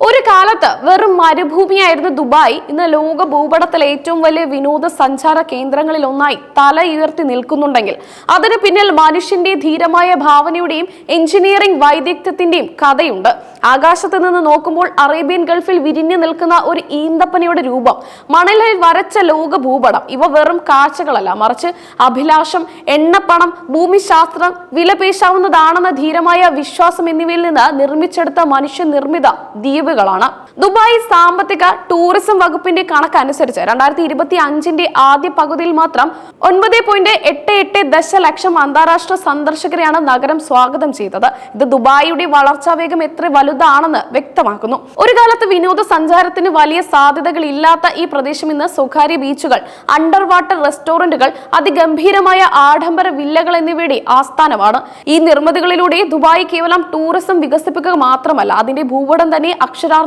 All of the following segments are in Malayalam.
ഒരു കാലത്ത് വെറും മരുഭൂമിയായിരുന്ന ദുബായ്. ഇന്ന് ലോക ഭൂപടത്തിലെ ഏറ്റവും വലിയ വിനോദസഞ്ചാര കേന്ദ്രങ്ങളിൽ ഒന്നായി തല ഉയർത്തി നിൽക്കുന്നുണ്ടെങ്കിൽ അതിന് പിന്നിൽ മനുഷ്യന്റെ ധീരമായ ഭാവനയുടെയും എഞ്ചിനീയറിംഗ് വൈദഗ്ധ്യത്തിന്റെയും കഥയുണ്ട്. ആകാശത്ത് നിന്ന് നോക്കുമ്പോൾ അറേബ്യൻ ഗൾഫിൽ വിരിഞ്ഞു നിൽക്കുന്ന ഒരു ഈന്തപ്പനയുടെ രൂപം മണലിൽ വരച്ച ലോക ഭൂപടം. ഇവ വെറും കാഴ്ചകളല്ല മറിച്ച് അഭിലാഷം എണ്ണപ്പണം ഭൂമിശാസ്ത്രം വിലപേശാവുന്നതാണെന്ന ധീരമായ വിശ്വാസം എന്നിവയിൽ നിന്ന് നിർമ്മിച്ചെടുത്ത മനുഷ്യനിർമ്മിത ദ്വീപുകളാണ്. ദുബായ് സാമ്പത്തിക ടൂറിസം വകുപ്പിന്റെ കണക്കനുസരിച്ച് രണ്ടായിരത്തി ഇരുപത്തി അഞ്ചിന്റെ ആദ്യ പകുതിയിൽ മാത്രം ഒൻപത് പോയിന്റ് എട്ട് എട്ട് ദശലക്ഷം അന്താരാഷ്ട്ര സന്ദർശകരെയാണ് നഗരം സ്വാഗതം ചെയ്തത്. ഇത് ദുബായിയുടെ വളർച്ചാ വേഗം എത്ര വലുതാണെന്ന് വ്യക്തമാക്കുന്നു. ഒരു കാലത്ത് വിനോദസഞ്ചാരത്തിന് വലിയ സാധ്യതകൾ ഇല്ലാത്ത ഈ പ്രദേശം ഇന്ന് സ്വകാര്യ ബീച്ചുകൾ അണ്ടർ വാട്ടർ റെസ്റ്റോറന്റുകൾ അതിഗംഭീരമായ ആഡംബര വില്ലകൾ എന്നിവയുടെ ആസ്ഥാനമാണ്. ഈ നിർമ്മിതികളിലൂടെ ദുബായ് കേവലം ടൂറിസം വികസിപ്പിക്കുക മാത്രമല്ല അതിന്റെ ഭൂപടം തന്നെ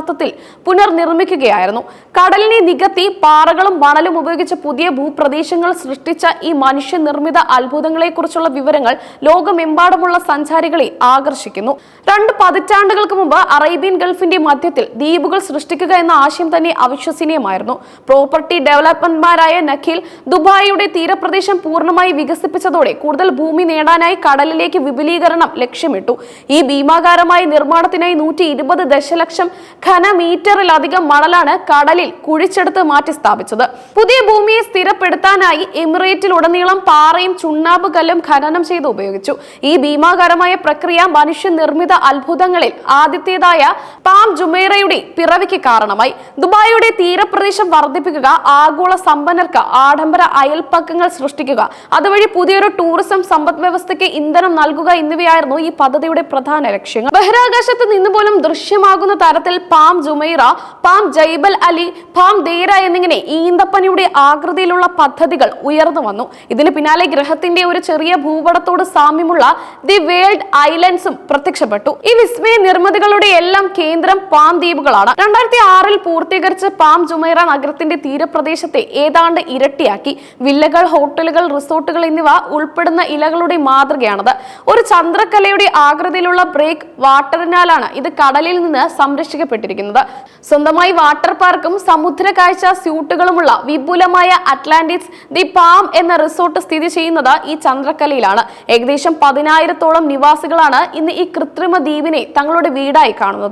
അക്ഷരാർത്ഥത്തിൽ പുനർനിർമ്മിക്കുകയായിരുന്നു. കടലിനെ നികത്തി പാറകളും മണലും ഉപയോഗിച്ച് പുതിയ ഭൂപ്രദേശങ്ങൾ സൃഷ്ടിച്ച ഈ മനുഷ്യനിർമ്മിത അത്ഭുതങ്ങളെക്കുറിച്ചുള്ള വിവരങ്ങൾ ലോകമെമ്പാടുമുള്ള സഞ്ചാരികളെ ആകർഷിക്കുന്നു. രണ്ട് പതിറ്റാണ്ടുകൾക്ക് മുമ്പ് അറേബ്യൻ ഗൾഫിന്റെ മധ്യത്തിൽ ദ്വീപുകൾ സൃഷ്ടിക്കുക എന്ന ആശയം തന്നെ അവിശ്വസനീയമായിരുന്നു. പ്രോപ്പർട്ടി ഡെവലപ്മെന്റ്മാരായ നഖിൽ ദുബായിയുടെ തീരപ്രദേശം പൂർണമായി വികസിപ്പിച്ചതോടെ കൂടുതൽ ഭൂമി നേടാനായി കടലിലേക്ക് വിപുലീകരണം ലക്ഷ്യമിട്ടു. ഈ ഭീമാകാരമായ നിർമ്മാണത്തിനായി നൂറ്റി ഇരുപത് ദശലക്ഷം ഘനമീറ്ററിലധികം മണലാണ് കടലിൽ കുഴിച്ചെടുത്ത് മാറ്റി സ്ഥാപിച്ചത്. പുതിയ ഭൂമിയെ സ്ഥിരപ്പെടുത്താനായി എമിറേറ്റിൽ ഉടനീളം പാറയും ചുണ്ണാമ്പ് കല്ലും ഖനനം ചെയ്ത് ഉപയോഗിച്ചു. ഈ ഭീമാകരമായ പ്രക്രിയ മനുഷ്യനിർമ്മിത അത്ഭുതങ്ങളിൽ ആദ്യത്തേതായ പാം ജുമേറയുടെ പിറവിക്ക് കാരണമായി. ദുബായിയുടെ തീരപ്രദേശം വർദ്ധിപ്പിക്കുക ആഗോള സമ്പന്നർക്ക് ആഡംബര അയൽപ്പക്കങ്ങൾ സൃഷ്ടിക്കുക അതുവഴി പുതിയൊരു ടൂറിസം സമ്പദ് വ്യവസ്ഥയ്ക്ക് ഇന്ധനം നൽകുക എന്നിവയായിരുന്നു ഈ പദ്ധതിയുടെ പ്രധാന ലക്ഷ്യങ്ങൾ. ബഹിരാകാശത്ത് നിന്ന് പോലും ദൃശ്യമാകുന്ന തരത്തിൽ Palm Jumeirah Palm Jebel Ali Palm Deira എന്നിങ്ങനെ ഈന്തപ്പനയുടെ ആകൃതിയിലുള്ള പദ്ധതികൾ ഉയർന്നു വന്നു. ഇതിന് പിന്നാലെ ഗ്രഹത്തിന്റെ ഒരു ചെറിയ ഭൂപടത്തോട് സാമ്യമുള്ള ദി വേൾഡ് ഐലൻഡ്സും പ്രത്യക്ഷപ്പെട്ടു. ഈ വിസ്മയ നിർമ്മിതികളുടെ എല്ലാം കേന്ദ്രം പാം ദ്വീപുകളാണ്. രണ്ടായിരത്തി ആറിൽ പൂർത്തീകരിച്ച പാം ജുമൈറ നഗരത്തിന്റെ തീരപ്രദേശത്തെ ഏതാണ്ട് ഇരട്ടിയാക്കി. വില്ലകൾ ഹോട്ടലുകൾ റിസോർട്ടുകൾ എന്നിവ ഉൾപ്പെടുന്ന ഇലകളുടെ മാതൃകയാണത്. ഒരു ചന്ദ്രക്കലയുടെ ആകൃതിയിലുള്ള ബ്രേക്ക് വാട്ടറിനാലാണ് ഇത് കടലിൽ നിന്ന് സംരക്ഷിക്കപ്പെട്ടിരിക്കുന്നത്. സ്വന്തമായി വാട്ടർ പാർക്കും സമുദ്ര കാഴ്ച സ്യൂട്ടുകളുമുള്ള വിപുലമായ അറ്റ്ലാന്റിക്സ് ദി പാം എന്ന റിസോർട്ട് സ്ഥിതി ചെയ്യുന്നത് ഈ ചന്ദ്രക്കലയിലാണ്. ഏകദേശം പതിനായിരത്തോളം നിവാസികളാണ് ഇന്ന് ഈ കൃത്രിമ ദ്വീപിനെ തങ്ങളുടെ വീടായി കാണുന്നത്.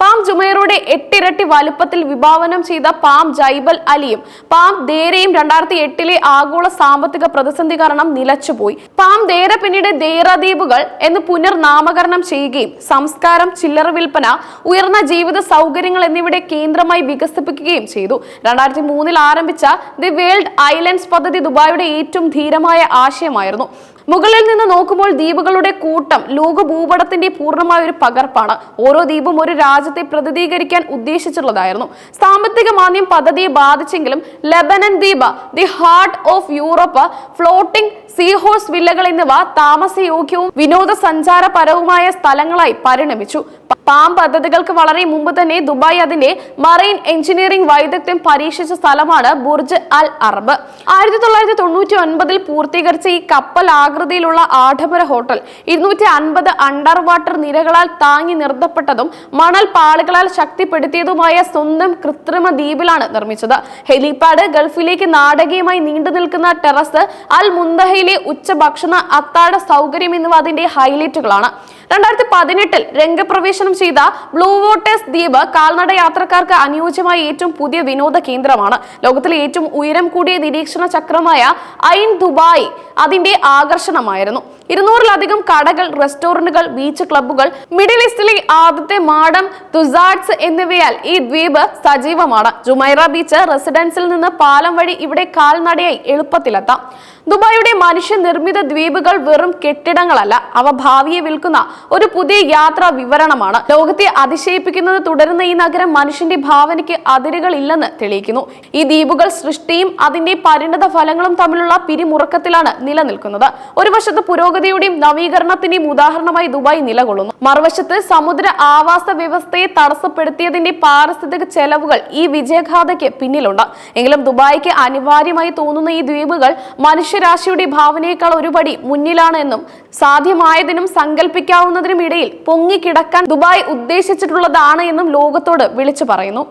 പാം ജുമൈറയുടെ എട്ടിരട്ടി വലുപ്പത്തിൽ വിഭാവനം ചെയ്ത പാം ജൈബൽ അലിയും പാം ദേരയും രണ്ടായിരത്തി എട്ടിലെ ആഗോള സാമ്പത്തിക പ്രതിസന്ധി കാരണം നിലച്ചുപോയി. പാം ദേര പിന്നീട് ദേരദ്വീപുകൾ എന്ന് പുനർനാമകരണം ചെയ്യുകയും സംസ്കാരം ചില്ലറ വിൽപ്പന ഉയർന്ന ജീവിത സൗകര്യങ്ങൾ എന്നിവയുടെ കേന്ദ്രമായി വികസിപ്പിക്കുകയും ചെയ്തു. രണ്ടായിരത്തി മൂന്നിൽ ആരംഭിച്ച ദി വേൾഡ് ഐലൻഡ്സ് പദ്ധതി ദുബായിയുടെ ഏറ്റവും ധീരമായ ആശയമായിരുന്നു. മുകളിൽ നിന്ന് നോക്കുമ്പോൾ ദ്വീപുകളുടെ കൂട്ടം ലോക ഭൂപടത്തിന്റെ പൂർണമായ ഒരു പകർപ്പാണ്. ഓരോ ദ്വീപും ഒരു രാജ്യത്തെ പ്രതിനിധീകരിക്കാൻ ഉദ്ദേശിച്ചുള്ളതായിരുന്നു. സാമ്പത്തിക മാന്ദ്യം പദ്ധതിയെ ബാധിച്ചെങ്കിലും ലബനൻ ദ്വീപ് The Heart of Europe floating sea seahorse വില്ലകൾ എന്നിവ താമസയോഗ്യവും വിനോദസഞ്ചാരപരവുമായ സ്ഥലങ്ങളായി പരിണമിച്ചു. പാം പദ്ധതികൾക്ക് വളരെ മുമ്പ് തന്നെ ദുബായ് അതിന്റെ മറൈൻ എഞ്ചിനീയറിംഗ് വൈദഗ്ധ്യം പരീക്ഷിച്ച സ്ഥലമാണ് ബുർജ് അൽ അറബ്. ആയിരത്തി തൊള്ളായിരത്തി തൊണ്ണൂറ്റി ഒൻപതിൽ പൂർത്തീകരിച്ച ഈ കപ്പൽ ആകൃതിയിലുള്ള ആഡംബര ഹോട്ടൽ. ഇരുന്നൂറ്റി അൻപത് അണ്ടർ വാട്ടർ നിരകളാൽ താങ്ങി നിർത്തപ്പെട്ടതും മണൽ പാളികളാൽ ശക്തിപ്പെടുത്തിയതുമായ സ്വന്തം കൃത്രിമ ദ്വീപിലാണ് നിർമ്മിച്ചത്. ഹെലിപാഡ് ഗൾഫിലേക്ക് നാടകീയമായി നീണ്ടു നിൽക്കുന്ന ടെറസ് അൽ മുന്തഹയിലെ ഉച്ചഭക്ഷണ അത്താഴ സൗകര്യം എന്നിവ അതിന്റെ ഹൈലൈറ്റുകളാണ്. രണ്ടായിരത്തി പതിനെട്ടിൽ രംഗപ്രവേശനം ചെയ്ത ബ്ലൂ വോട്ടേഴ്സ് ദ്വീപ് കാൽനട യാത്രക്കാർക്ക് അനുയോജ്യമായ ഏറ്റവും പുതിയ വിനോദ കേന്ദ്രമാണ്. ലോകത്തിലെ ഏറ്റവും ഉയരം കൂടിയ നിരീക്ഷണ ചക്രമായ ഐൻ ദുബായ് അതിന്റെ ആകർഷണമായിരുന്നു. ഇരുന്നൂറിലധികം കടകൾ റെസ്റ്റോറന്റുകൾ ബീച്ച് ക്ലബ്ബുകൾ മിഡിൽ ഈസ്റ്റിലെ ആദ്യത്തെ മാഡം തുസാഡ്സ് എന്നിവയാൽ ഈ ദ്വീപ് സജീവമാണ്. ജുമൈറ ബീച്ച് റെസിഡൻസിൽ നിന്ന് പാലം വഴി ഇവിടെ കാൽനടയായി എളുപ്പത്തിലെത്താം. ദുബായിയുടെ മനുഷ്യനിർമ്മിത ദ്വീപുകൾ വെറും കെട്ടിടങ്ങളല്ല. അവ ഭാവിയെ വിൽക്കുന്ന ഒരു പുതിയ യാത്രാ വിവരണമാണ്. ലോകത്തെ അതിശയിപ്പിക്കുന്നത് തുടരുന്ന ഈ നഗരം മനുഷ്യന്റെ ഭാവനയ്ക്ക് അതിരുകളില്ലെന്ന് തെളിയിക്കുന്നു. ഈ ദ്വീപുകൾ സൃഷ്ടിയും അതിന്റെ പരിണത ഫലങ്ങളും തമ്മിലുള്ള പിരിമുറക്കത്തിലാണ് നിലനിൽക്കുന്നത്. ഒരു വശത്ത് പുരോഗതിയുടെയും നവീകരണത്തിന്റെയും ഉദാഹരണമായി ദുബായ് നിലകൊള്ളുന്നു. മറുവശത്ത് സമുദ്ര ആവാസ വ്യവസ്ഥയെ തടസ്സപ്പെടുത്തിയതിന്റെ പാരിസ്ഥിതിക ചെലവുകൾ ഈ വിജയഗാഥയ്ക്ക് പിന്നിലുണ്ട്. എങ്കിലും ദുബായിക്ക് അനിവാര്യമായി തോന്നുന്ന ഈ ദ്വീപുകൾ മനുഷ്യ മനുഷ്യരാശിയുടെ ഭാവനയേക്കാൾ ഒരുപടി മുന്നിലാണെന്നും സാധ്യമായതിനും സങ്കല്പിക്കാവുന്നതിനും ഇടയിൽ പൊങ്ങിക്കിടക്കാൻ ദുബായ് ഉദ്ദേശിച്ചിട്ടുള്ളതാണ് എന്നും ലോകത്തോട് വിളിച്ചു പറയുന്നു